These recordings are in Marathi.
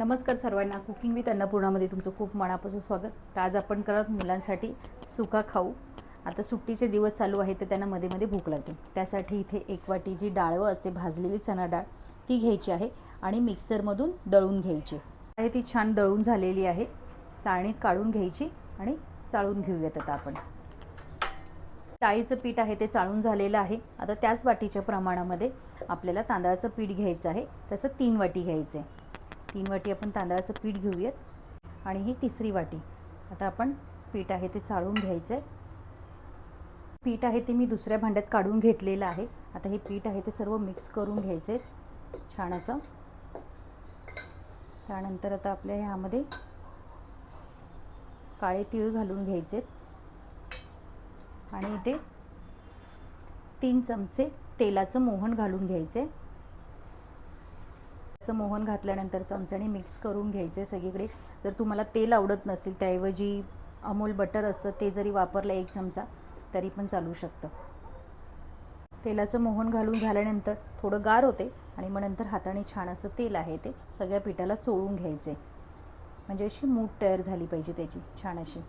नमस्कार सर्वांना. कुकिंग विथ अन्नपूर्णामध्ये तुमचं खूप मनापासून स्वागत. तर आज आपण करत मुलांसाठी सुका खाऊ. आता सुट्टीचे दिवस चालू आहेत तर त्यांना मध्ये मध्ये भूक लागते. त्यासाठी इथे एक वाटी जी डाळवं असते भाजलेली चणा डाळ ती घ्यायची आहे आणि मिक्सरमधून दळून घ्यायची. आहे ती छान दळून झालेली आहे. चाळणीत काढून घ्यायची आणि चाळून घेऊयात आता आपण. डाळीचं पीठ आहे ते चाळून झालेलं आहे. आता त्याच वाटीच्या प्रमाणामध्ये आपल्याला तांदळाचं पीठ घ्यायचं आहे. तसं तीन वाटी घ्यायचं. आहे तीन वाटी आपण तांदळाचं पीठ घेऊयात आणि ही तिसरी वाटी. आता आपण पीठ आहे ते चाळून घ्यायचं आहे. पीठ आहे ते मी दुसऱ्या भांड्यात काढून घेतलेलं आहे. आता हे पीठ आहे ते सर्व मिक्स करून घ्यायचे छान असं. त्यानंतर आता आपल्या ह्यामध्ये काळे तीळ घालून घ्यायचे आणि इथे तीन चमचे तेलाचं मोहन घालून घ्यायचे मोहन घातल्यानंतर चमच्याने मिक्स करून घ्यायचे सगळीकडे. जर तुम्हाला तेल आवडत नसेल त्याऐवजी अमूल बटर असतं ते जरी वापरलं एक चमचा तरी पण चालू शकतं. तेलाचं मोहन घालून झाल्यानंतर थोडं गार होते आणि मग नंतर हाताने छान असं तेल आहे ते सगळ्या पिठाला चोळून घ्यायचे म्हणजे अशी मूठ तयार झाली पाहिजे त्याची छान अशी.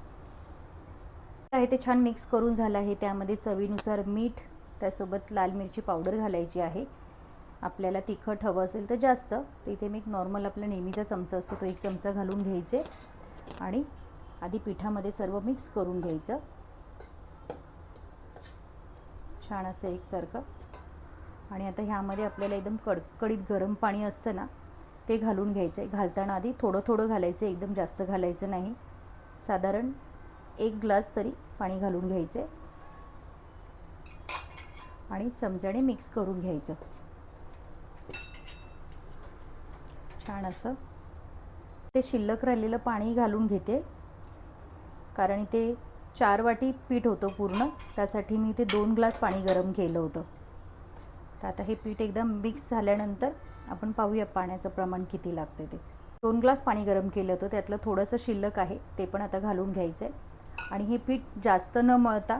आहे ते छान मिक्स करून झालं आहे. त्यामध्ये चवीनुसार मीठ त्यासोबत लाल मिरची पावडर घालायची आहे. आपल्याला तिखट हवं असेल तर जास्त. तर इथे मी एक नॉर्मल आपला नेहमीचा चमचा असतो तो एक चमचा घालून घ्यायचे. आणि आधी पिठामध्ये सर्व मिक्स करून घ्यायचं. छान असं एकसारखं. आणि आता ह्यामध्ये आपल्याला एकदम कडकडीत गरम पाणी असतं ना ते घालून घ्यायचं आहे घालताना आधी थोडं थोडं घालायचं एकदम जास्त घालायचं नाही. साधारण एक ग्लास तरी पाणी घालून घ्यायचं आणि चमच्याने मिक्स करून घ्यायचं. छान असं. ते शिल्लक राहिलेलं पाणी घालून घेते. कारण इथे चार वाटी पीठ होतं पूर्ण. त्यासाठी मी ते दोन ग्लास पाणी गरम केलं होतं. तर आता हे पीठ एकदम मिक्स झाल्यानंतर आपण पाहूया पाण्याचं प्रमाण किती लागते ते. दोन ग्लास पाणी गरम केलं होतं. त्यातलं थोडंसं शिल्लक आहे. ते पण आता घालून घ्यायचं आहे आणि हे पीठ जास्त न मळता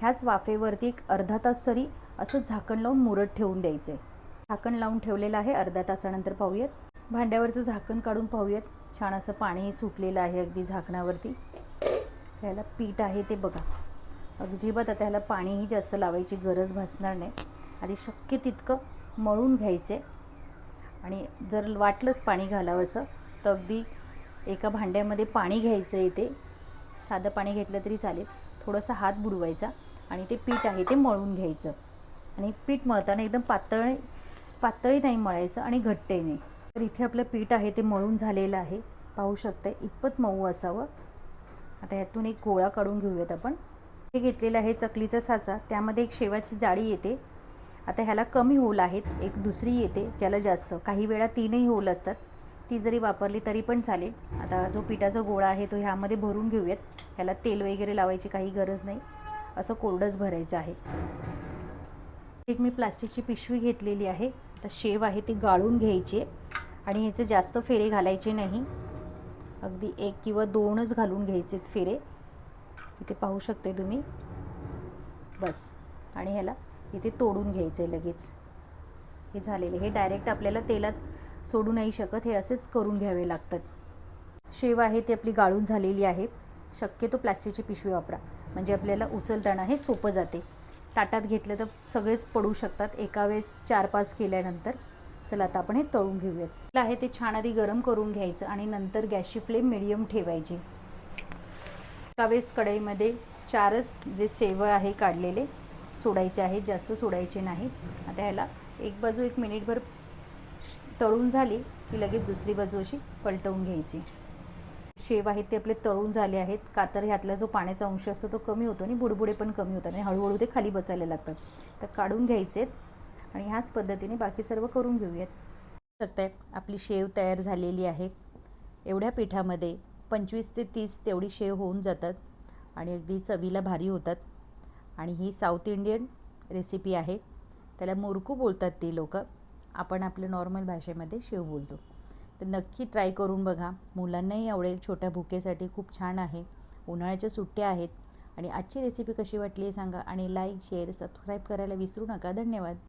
ह्याच वाफेवरती एक अर्धा तास तरी असं झाकण लावून मुरत ठेवून द्यायचं आहे झाकण लावून ठेवलेलं आहे. अर्धा तासानंतर पाहूयात. भांड्यावरचं झाकण काढून पाहूयात. छान असं पाणी सुटलेलं आहे अगदी झाकणावरती. त्याला पीठ आहे ते बघा. अजिबात आता ह्याला पाणीही जास्त लावायची गरज भासणार नाही. आधी शक्य तितकं मळून घ्यायचे. आणि जर वाटलंच पाणी घालावंसं तर अगदी एका भांड्यामध्ये पाणी घ्यायचं आहे ते. साधं पाणी घेतलं तरी चालेल. थोडासा हात बुडवायचा आणि ते पीठ आहे ते मळून घ्यायचं. आणि पीठ मळताना एकदम पातळ पातळी नाही मळायचं आणि घट्टही नाही. तर इथे आपलं पीठ आहे ते मळून झालेलं आहे. पाहू शकता इतपत मऊ असावं. आता ह्यातून एक गोळा काढून घेऊयात आपण. हे घेतलेलं आहे चकलीचा साचा त्यामध्ये एक शेवाची जाळी येते. आता ह्याला कमी होल आहेत एक दुसरी येते ज्याला जास्त. काही वेळा तीनही होल असतात. ती जरी वापरली तरी पण चालेल. आता जो पिठाचा गोळा आहे तो ह्यामध्ये भरून घेऊयात. ह्याला तेल वगैरे लावायची काही गरज नाही. असं कोरडंच भरायचं आहे. एक मी प्लास्टिकची पिशवी घेतलेली आहे. आता शेव आहे ती गाळून घ्यायची आणि ह्याचे जास्त फेरे घालायचे नाही. अगदी एक किंवा दोनच घालून घ्यायचे फेरे. इथे पाहू शकते तुम्ही. बस. आणि ह्याला इथे तोडून घ्यायचं आहे लगेच. हे झालेले हे डायरेक्ट आपल्याला तेलात सोडू नाही शकत. हे असेच करून घ्यावे लागतात. शेव आहे ती आपली गाळून झालेली आहे. शक्यतो प्लास्टिकची पिशवी वापरा. म्हणजे आपल्याला उचलताना हे सोपं जाते. ताटात घेतलं तर सगळेच पडू शकतात. एका वेळेस चार पाच केल्यानंतर चला आता आपण हे तळून घेऊयात. आहे ते छान आधी गरम करून घ्यायचं आणि नंतर गॅसची फ्लेम मिडियम ठेवायची. एका वेळेस कढईमध्ये चारच जे शेव आहे काढलेले सोडायचे आहे जास्त सोडायचे नाही. आता ह्याला एक बाजू एक मिनिटभर तळून झाली की लगेच दुसरी बाजू अशी पलटवून घ्यायची. शेव आहेत ते आपले तळून झाले आहेत. कातर ह्यातला जो पाण्याचा अंश असतो तो कमी होतो आणि बुडबुडे पण कमी होतात आणि हळूहळू ते खाली बसायला लागतात. तर काढून घ्यायचे आणि ह्याच पद्धतीने बाकी सर्व करून घेऊयात. शकताय आपली शेव तयार झालेली आहे. एवढ्या पिठामध्ये पंचवीस ते तीस तेवढी शेव होऊन जातात आणि अगदी चवीला भारी होतात. आणि ही साऊथ इंडियन रेसिपी आहे. त्याला मुरकू बोलतात ती लोक. आपण आपल्या नॉर्मल भाषेमध्ये शेव बोलतो. तर नक्की ट्राय करून बघा. मुलांनाही आवडेल. छोट्या भुकेसाठी खूप छान आहे. उन्हाळ्याच्या सुट्ट्या आहेत. आणि आजची रेसिपी कशी वाटली आहे सांगा. आणि लाईक शेअर सबस्क्राईब करायला विसरू नका. धन्यवाद.